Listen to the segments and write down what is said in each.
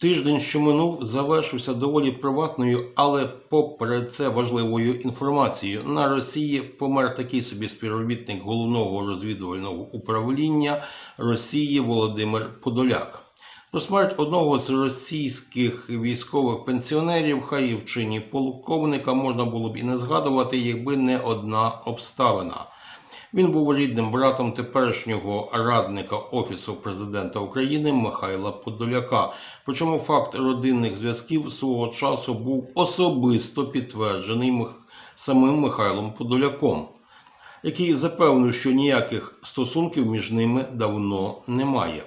Тиждень, що минув, завершився доволі приватною, але попри це важливою інформацією. На Росії помер такий собі співробітник головного розвідувального управління Росії Володимир Подоляк. Про смерть одного з російських військових пенсіонерів, хай і в чині полковника, можна було б і не згадувати, якби не одна обставина. Він був рідним братом теперішнього радника Офісу президента України Михайла Подоляка. Причому факт родинних зв'язків свого часу був особисто підтверджений самим Михайлом Подоляком, який запевнив, що ніяких стосунків між ними давно немає.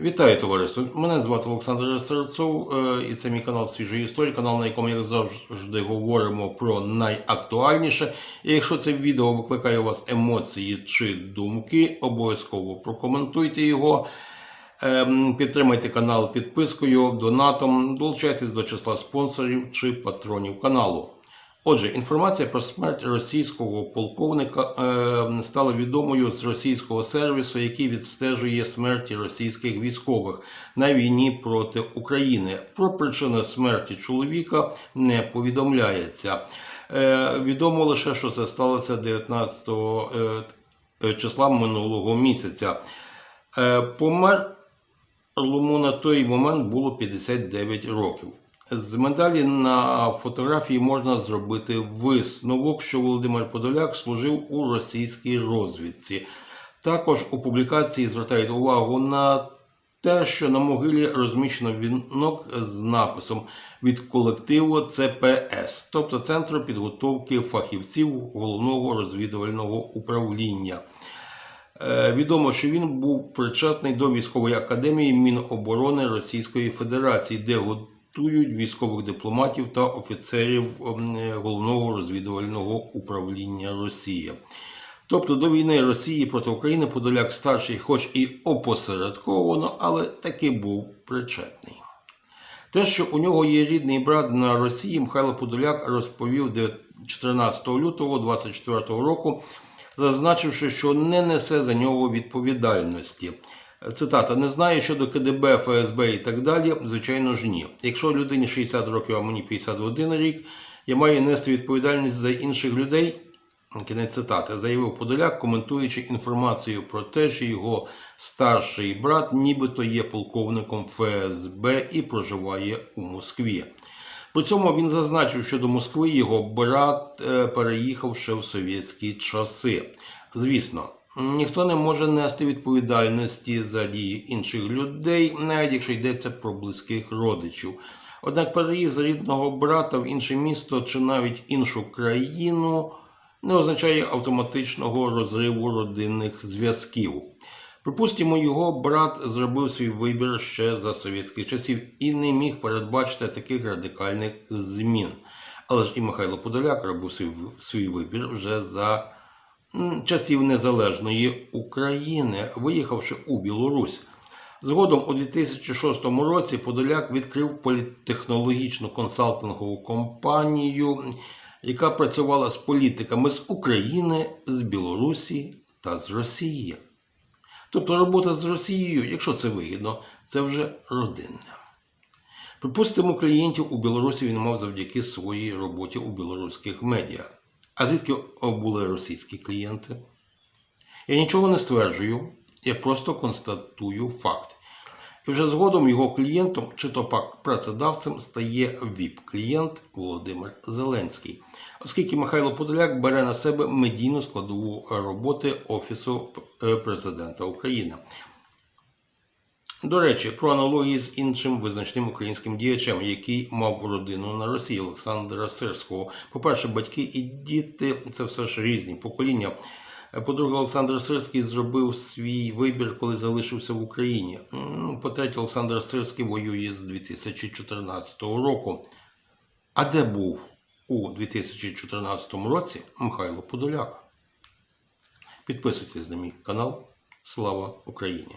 Вітаю, товариство! Мене звати Олександр Серцов, е, і це мій канал Свіжої історії, канал, на якому, як завжди, говоримо про найактуальніше. І якщо це відео викликає у вас емоції чи думки, обов'язково прокоментуйте його. Ем, Підтримайте канал підпискою, донатом, долучайтесь до числа спонсорів чи патронів каналу. Отже, інформація про смерть російського полковника е, стала відомою з російського сервісу, який відстежує смерті російських військових на війні проти України. Про причини смерті чоловіка не повідомляється. Е, відомо лише, що це сталося 19 е, числа минулого місяця. Е, помер Лому на той момент було 59 років. З медалі на фотографії можна зробити висновок, що Володимир Подоляк служив у російській розвідці. Також у публікації звертають увагу на те, що на могилі розміщено вінок з написом від колективу ЦПС, тобто Центру підготовки фахівців головного розвідувального управління. Е, Відомо, що він був причетний до військової академії Міноборони Російської Федерації, де готують військових дипломатів та офіцерів ем, головного розвідувального управління Росії. Тобто до війни Росії проти України Подоляк старший, хоч і опосередковано, але таки був причетний. Те, що у нього є рідний брат на Росії, Михайло Подоляк розповів 14 лютого 2024 року, зазначивши, що не несе за нього відповідальності. Цитата: не знаю щодо КДБ, ФСБ і так далі. Звичайно ж, ні. Якщо людині 60 років, а мені 51 рік, я маю нести відповідальність за інших людей. Кінець цитати заявив Подоляк, коментуючи інформацію про те, що його старший брат нібито є полковником ФСБ і проживає у Москві. При цьому він зазначив, що до Москви його брат е, переїхав ще в совєтські часи. Звісно, ніхто не може нести відповідальності за дії інших людей, навіть якщо йдеться про близьких родичів. Однак переїзд рідного брата в інше місто чи навіть іншу країну не означає автоматичного розриву родинних зв'язків. Припустимо, його брат зробив свій вибір ще за совєтських часів і не міг передбачити таких радикальних змін. Але ж і Михайло Подоляк робив свій, вибір вже за часів незалежної України, виїхавши у Білорусь. Згодом у 2006 році Подоляк відкрив політтехнологічну консалтингову компанію, яка працювала з політиками з України, з Білорусі та з Росії. Тобто робота з Росією, якщо це вигідно, це вже родинне. Припустимо, клієнтів у Білорусі він мав завдяки своїй роботі у білоруських медіа. А звідки були російські клієнти? Я нічого не стверджую, я просто констатую факт. І вже згодом його клієнтом, чи то пак працедавцем, стає ВІП-клієнт Володимир Зеленський, оскільки Михайло Подоляк бере на себе медійну складову роботи Офісу е, президента України. До речі, про аналогії з іншим визначним українським діячем, який мав родину на Росії Олександра Сирського. По-перше, батьки і діти це все ж різні покоління. По-друге, Олександр Сирський зробив свій вибір, коли залишився в Україні. Ну, По-третє, Олександр Сирський воює з 2014 року. А де був у 2014 році Михайло Подоляк? Підписуйтесь на мій канал. Слава Україні!